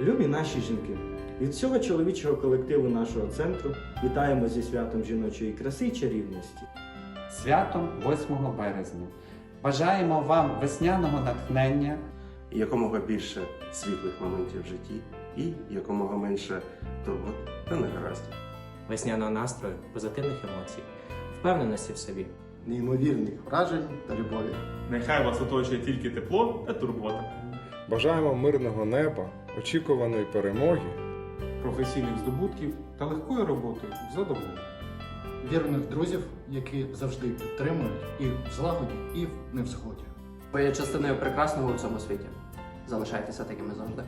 Любі наші жінки, від всього чоловічого колективу нашого центру вітаємо зі святом жіночої краси і чарівності. Святом 8 березня. Бажаємо вам весняного натхнення, І якомога більше світлих моментів в житті і якомога менше турбот та негараздів. весняного настрою, позитивних емоцій, впевненості в собі. неймовірних вражень та любові. Нехай вас оточує тільки тепло та турбота. Бажаємо мирного неба, очікуваної перемоги. професійних здобутків та легкої роботи в задоволенні. Вірних друзів, які завжди підтримують і в злагоді, і в невзгоді. Ви є частиною прекрасного у цьому світі. Залишайтеся такими завжди.